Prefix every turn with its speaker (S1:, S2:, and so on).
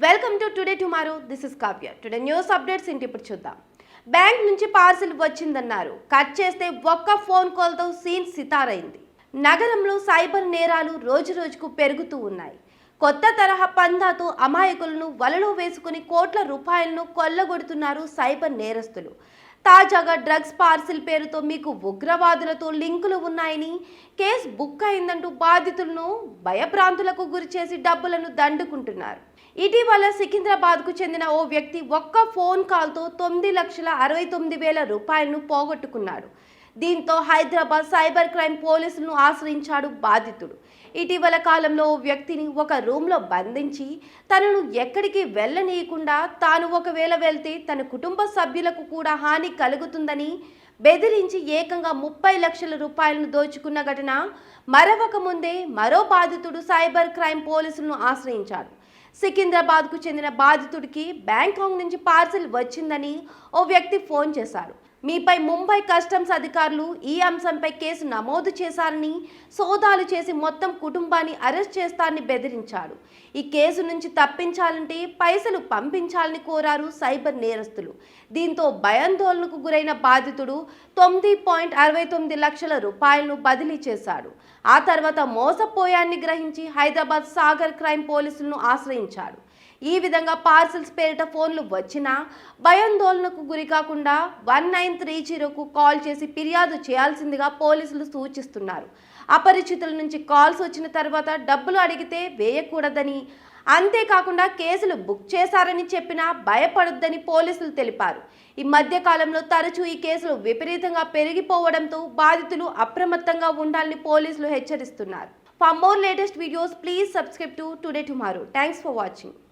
S1: Welcome to today tomorrow this is Kavya today news updates ఇంటి ఇప్పుడు చూద్దాం. Bank నుంచి పార్సిల్ వచ్చిందన్నారు. కట్ చేస్తే ఒక్క ఫోన్ కాల్తో సీన్ సితారైంది. నగరంలో సైబర్ నేరాలు రోజు రోజుకు పెరుగుతూ ఉన్నాయి. కొత్త తరహా పందాతో అమాయకులను వలలో వేసుకుని కోట్ల రూపాయలను కొల్లగొడుతున్నారు సైబర్ నేరస్తులు. తాజాగా డ్రగ్స్ పార్సిల్ పేరుతో మీకు ఉగ్రవాదులతో లింకులు ఉన్నాయని కేసు బుక్ అయిందంటూ బాధితులను భయభ్రాంతులకు గురిచేసి డబ్బులను దండుకుంటున్నారు. ఇటీవల సికింద్రాబాద్కు చెందిన ఓ వ్యక్తి ఒక్క ఫోన్ కాల్తో తొమ్మిది లక్షల అరవై తొమ్మిది వేల రూపాయలను పోగొట్టుకున్నాడు. దీంతో హైదరాబాద్ సైబర్ క్రైమ్ పోలీసులను ఆశ్రయించాడు బాధితుడు. ఇటీవల కాలంలో ఓ వ్యక్తిని ఒక రూమ్లో బంధించి తనను ఎక్కడికి వెళ్ళనీయకుండా తాను ఒకవేళ వెళ్తే తన కుటుంబ సభ్యులకు కూడా హాని కలుగుతుందని బెదిరించి ఏకంగా ముప్పై లక్షల రూపాయలను దోచుకున్న ఘటన మరవక ముందే మరో బాధితుడు సైబర్ క్రైమ్ పోలీసులను ఆశ్రయించాడు. సికింద్రాబాద్కు చెందిన బాధితుడికి బ్యాంకాక్ నుంచి పార్సిల్ వచ్చిందని ఓ వ్యక్తి ఫోన్ చేశాడు మీపై ముంబై కస్టమ్స్ అధికారులు ఈ అంశంపై కేసు నమోదు చేశారని సోదాలు చేసి మొత్తం కుటుంబాన్ని అరెస్ట్ చేస్తారని బెదిరించాడు ఈ కేసు నుంచి తప్పించాలంటే పైసలు పంపించాలని కోరారు సైబర్ నేరస్తులు. దీంతో భయాందోళనకు గురైన బాధితుడు తొమ్మిది పాయింట్ అరవై తొమ్మిది లక్షల రూపాయలను బదిలీ చేశాడు. ఆ తర్వాత మోసపోయాన్ని గ్రహించి హైదరాబాద్ సాగర్ క్రైమ్ పోలీసులను ఆశ్రయించాడు ఈ విధంగా పార్సిల్స్ పేరిట ఫోన్లు వచ్చినా భయాందోళనకు గురి కాకుండా వన్ నైన్ త్రీ జీరోకు కాల్ చేసి ఫిర్యాదు చేయాల్సిందిగా పోలీసులు సూచిస్తున్నారు. అపరిచితుల నుంచి కాల్స్ వచ్చిన తర్వాత డబ్బులు అడిగితే వేయకూడదని అంతేకాకుండా కేసులు బుక్ చేశారని చెప్పినా భయపడొద్దని పోలీసులు తెలిపారు. ఈ మధ్య కాలంలో తరచూ ఈ కేసులు విపరీతంగా పెరిగిపోవడంతో బాధితులు అప్రమత్తంగా ఉండాలని పోలీసులు హెచ్చరిస్తున్నారు. For more latest videos please subscribe to today tomorrow thanks for watching